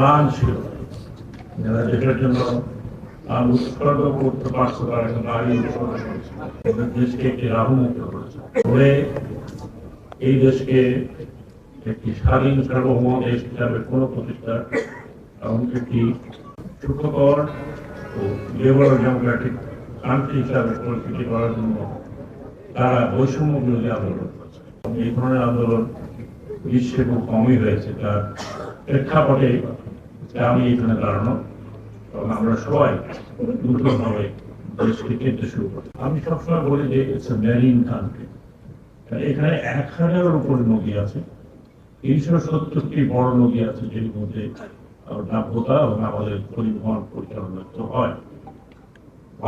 প্রাণ ছিল। যারা দেশের জন্য করতে পারছে একজন নারী দেশকে একটি করেছে। করে এই দেশকে একটি স্বাধীন সার্বভৌম দেশ হিসাবে কোনো প্রতিষ্ঠা এবং একটি সুখকর ও লেবার ডেমোক্রেটিক কান্ট্রি হিসাবে করার জন্য তারা বৈষম্য বিরোধী আন্দোলন করছে। এই ধরনের আন্দোলন বিশ্বে খুব কমই হয়েছে। তার প্রেক্ষাপটে আমি এখানে দাঁড়ানো এবং আমরা সবাই নতুনভাবে দেশকে কিনতে শুরু আমি সবসময় বলি যে ইটস এ ম্যারিন কান্ট্রি এখানে এক হাজারের উপরে নদী আছে। তিনশো সত্তরটি বড় নদী আছে, যের মধ্যে নাব্যতা এবং আমাদের পরিবহন পরিচালনা তো হয়।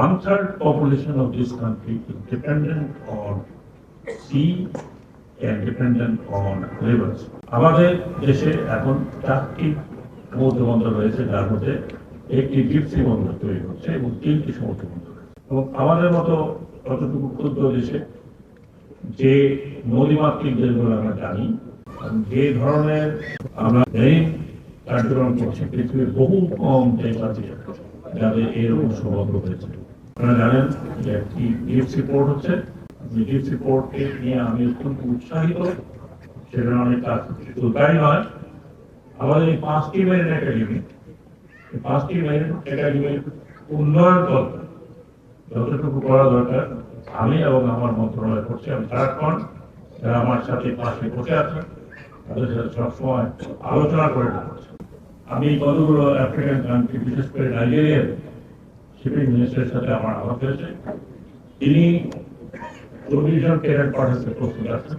One third population of this country is dependent on sea and dependent on rivers. আমাদের দেশে এখন চারটি সমুদ্র বন্দর রয়েছে, যার মধ্যে একটি ডিপসি বন্দর তৈরি হচ্ছে এবং তিনটি সমুদ্র বন্দর। এবং আমাদের মতো কতটুকু ক্ষুদ্র দেশে যে নদীমাতৃক দেশগুলো আমরা জানি যে ধরনের আমরা মেরিন কার্যক্রম করছি, পৃথিবীর বহু কম দেশ আছে যাদের এরকম সৌভাগ্য হয়েছে। আপনারা জানেন যে একটি ডিএফসি পোর্ট হচ্ছে ডিএফসি পোর্টকে নিয়ে আমি অত্যন্ত উৎসাহিত। সেখানে অনেক কাজ শুধু তাই নয় আমাদের এই পাঁচটি মেরিন একাডেমি এই পাঁচটি মেরিন একাডেমির উন্নয়ন দরকার। যতটুকু করা দরকার, আমি এবং আমার মন্ত্রণালয় করছি, আমি সারাক্ষণ যারা আমার সাথে পাশে বসে আছেন তাদের সাথে সবসময় আলোচনা করে আমি কতগুলো আফ্রিকান কান্ট্রি বিশেষ করে নাইজেরিয়ার শিপিং মিনিস্টারের সাথে আমার আলাপ হয়েছে। তিনি চল্লিশ জন ক্যাডেট পাঠাতে প্রস্তুত আছেন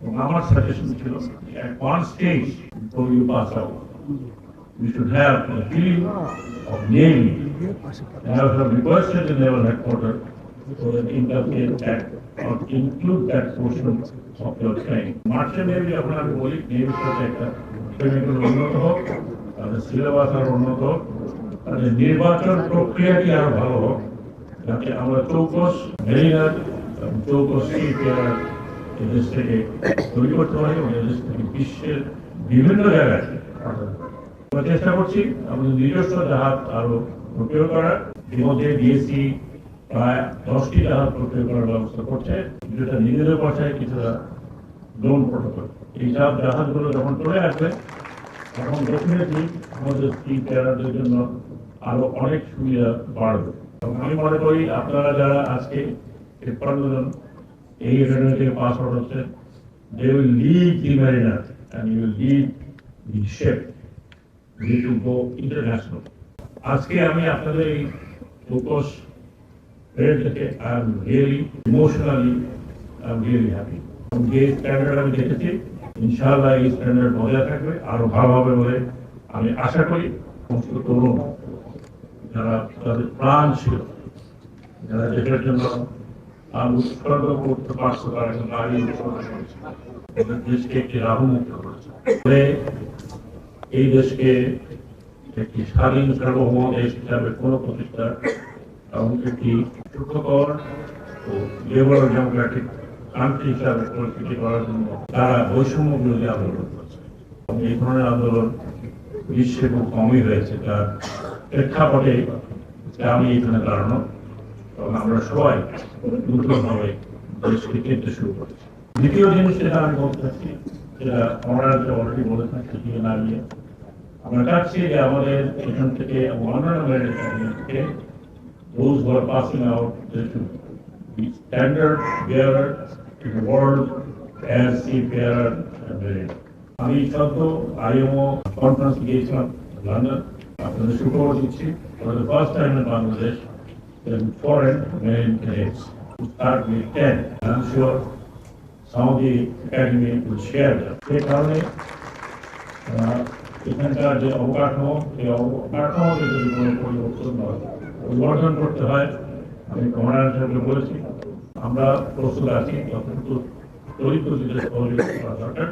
এবং আমার সাজেশন ছিল one stage before you pass out we should have a feeling of name and I have requested the naval headquarters so that interchange that or include that portion of your training. মার্চে navy যখন আমি বলি নেভির সাথে একটা ট্রেনিংগুলো উন্নত হোক তাদের syllabus আরো উন্নত হোক তাদের নির্বাচন প্রক্রিয়াটি আরো ভালো হোক যাতে আমরা চৌকস মেরিনার এবং চৌকস সিপিআর এদেশ থেকে তৈরি করতে পারি এবং এদেশ থেকে বিশ্বের বিভিন্ন জায়গায় আমরা চেষ্টা করছি আমাদের নিজস্ব জাহাজ আরও প্রক্রিয়া করার। ইতিমধ্যে ডিএসসি প্রায় দশটি জাহাজ প্রক্রিয়া করার ব্যবস্থা করছে। যেটা নিজেদের পয়সায়, কিছুটা লোন প্রোটোকল এই সব জাহাজগুলো যখন চলে আসবে, তখন ডেফিনেটলি আমাদের স্কিল প্লেয়ারদের জন্য আরও অনেক সুবিধা বাড়বে। আমি মনে করি আপনারা যারা আজকে তেপ্পান্ন জন এই একাডেমি থেকে পাস আউট হচ্ছেন they will lead the mariner and you will lead the ship we to go international আজকে আমি আপনাদের এই ফোকাস পেরিয়ড থেকে I am really emotionally I am really happy যে স্ট্যান্ডার্ড আমি দেখেছি, ইনশাআল্লাহ এই স্ট্যান্ডার্ড বজায় থাকবে, আরও ভালো হবে বলে আমি আশা করি। সমস্ত তরুণ যারা তাদের প্রাণ ছিল, যারা দেশের জন্য উৎসর্গ করতে পারছে নারী দেশকে একটি এই দেশকে একটি স্বাধীন সার্বভৌম দেশ হিসাবে কোনো প্রতিষ্ঠা এবং একটি সুখকর ও লেবার ডেমোক্রেটিক কান্ট্রি হিসাবে করার জন্য তারা বৈষম্য বিরোধী আন্দোলন করছে। এই ধরনের আন্দোলন বিশ্বে খুব কমই হয়েছে। তার প্রেক্ষাপটে আমি এখানে দাঁড়ানো এবং আমরা সবাই নতুনভাবে দেশকে কিনতে শুরু করেছি। দ্বিতীয় জিনিস যেটা আমি বলতে চাচ্ছি সেটা আমরা অলরেডি বলেছেন সেটি না নিয়ে আমরা চাচ্ছি যে আমাদের এখান থেকে অন্যান্য থেকে those who are passing out, they standard bearer the আমি সদ্য আইএমও কনফারেন্স গিয়েছিলাম লন্ডন আপনাদের সুখবর দিচ্ছি the first time in Bangladesh there foreign marine cadets start with 10 I'm sure some academy will share that. সেই কারণে এখানকার যে অবকাঠামো সেই অবকাঠামোতে যদি কোনো পরিবর্তন পরিবর্তন করতে হয় আমি কমান্ডার সাহেবকে বলেছি আমরা প্রস্তুত আছি, যতটুকু তরিত দিতে সহযোগিতা করা দরকার।